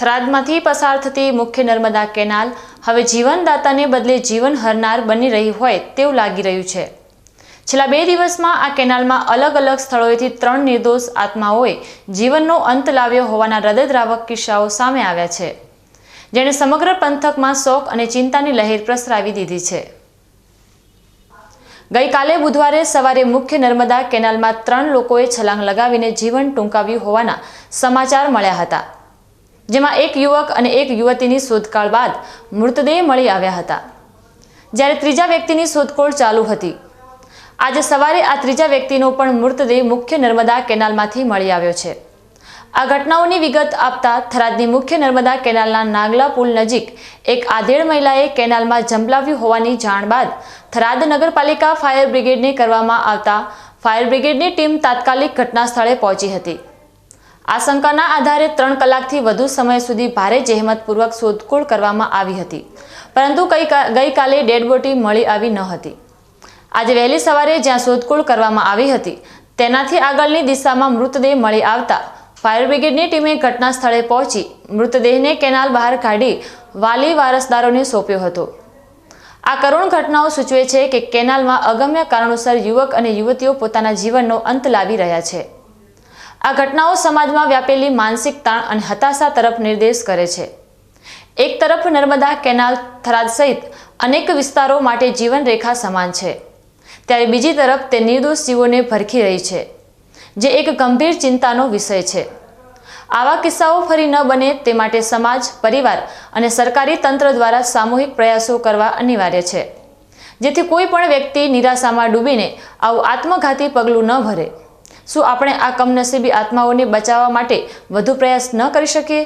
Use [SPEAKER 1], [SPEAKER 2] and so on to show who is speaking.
[SPEAKER 1] થરાદમાંથી પસાર થતી મુખ્ય નર્મદા કેનાલ હવે જીવનદાતાને બદલે જીવન હરનાર બની રહી હોય તેવું લાગી રહ્યું છે. છેલ્લા બે દિવસમાં આ કેનાલમાં અલગ અલગ સ્થળોએથી ત્રણ નિર્દોષ આત્માઓએ જીવનનો અંત લાવ્યો હોવાના હૃદયદ્રાવક કિસ્સાઓ સામે આવ્યા છે. જેણે સમગ્ર પંથકમાં શોક અને ચિંતાની લહેર પ્રસરાવી દીધી છે. ગઈકાલે બુધવારે સવારે મુખ્ય નર્મદા કેનાલમાં ત્રણ લોકોએ છલાંગ લગાવીને જીવન ટૂંકાવ્યું હોવાના સમાચાર મળ્યા હતા. જેમાં એક યુવક અને એક યુવતીની શોધકાળ બાદ મૃતદેહ મળી આવ્યા હતા. જ્યારે ત્રીજા વ્યક્તિની શોધખોળ ચાલુ હતી. આજે સવારે આ ત્રીજા વ્યક્તિનો પણ મૃતદેહ મુખ્ય નર્મદા કેનાલમાંથી મળી આવ્યો છે. આ ઘટનાઓની વિગત આપતા થરાદની મુખ્ય નર્મદા કેનાલના નાગલા પુલ નજીક એક આધેડ મહિલાએ કેનાલમાં ઝંપલાવ્યું હોવાની જાણ બાદ થરાદ નગરપાલિકા ફાયર બ્રિગેડને કરવામાં આવતા ફાયર બ્રિગેડની ટીમ તાત્કાલિક ઘટના સ્થળે પહોંચી હતી. આશંકાના આધારે ત્રણ કલાકથી વધુ સમય સુધી ભારે જહેમતપૂર્વક શોધખોળ કરવામાં આવી હતી. પરંતુ ગઈકાલે ડેડ બોડી મળી આવી ન હતી. આજે વહેલી સવારે જ્યાં શોધખોળ કરવામાં આવી હતી, તેનાથી આગળની દિશામાં મૃતદેહ મળી આવતા ફાયર બ્રિગેડની ટીમે ઘટના સ્થળે પહોંચી મૃતદેહને કેનાલ બહાર કાઢી વાલી વારસદારોને સોંપ્યો હતો. આ કરુણ ઘટનાઓ સૂચવે છે કે કેનાલમાં અગમ્ય કારણોસર યુવક અને યુવતીઓ પોતાના જીવનનો અંત લાવી રહ્યા છે. આ ઘટનાઓ સમાજમાં વ્યાપેલી માનસિક તાણ અને હતાશા તરફ નિર્દેશ કરે છે. એક તરફ નર્મદા કેનાલ થરાદ સહિત અનેક વિસ્તારો માટે જીવન રેખા સમાન છે. ત્યારે બીજી તરફ તે નિર્દોષ જીવોને ભરખી રહી છે, જે એક ગંભીર ચિંતાનો વિષય છે. આવા કિસ્સાઓ ફરી ન બને તે માટે સમાજ, પરિવાર અને સરકારી તંત્ર દ્વારા સામૂહિક પ્રયાસો કરવા અનિવાર્ય છે. જેથી કોઈ પણ વ્યક્તિ નિરાશામાં ડૂબીને આવું આત્મઘાતી પગલું ન ભરે. શું આપણે આ કમનસીબી આત્માઓને બચાવવા માટે વધુ પ્રયાસ ન કરી શકીએ?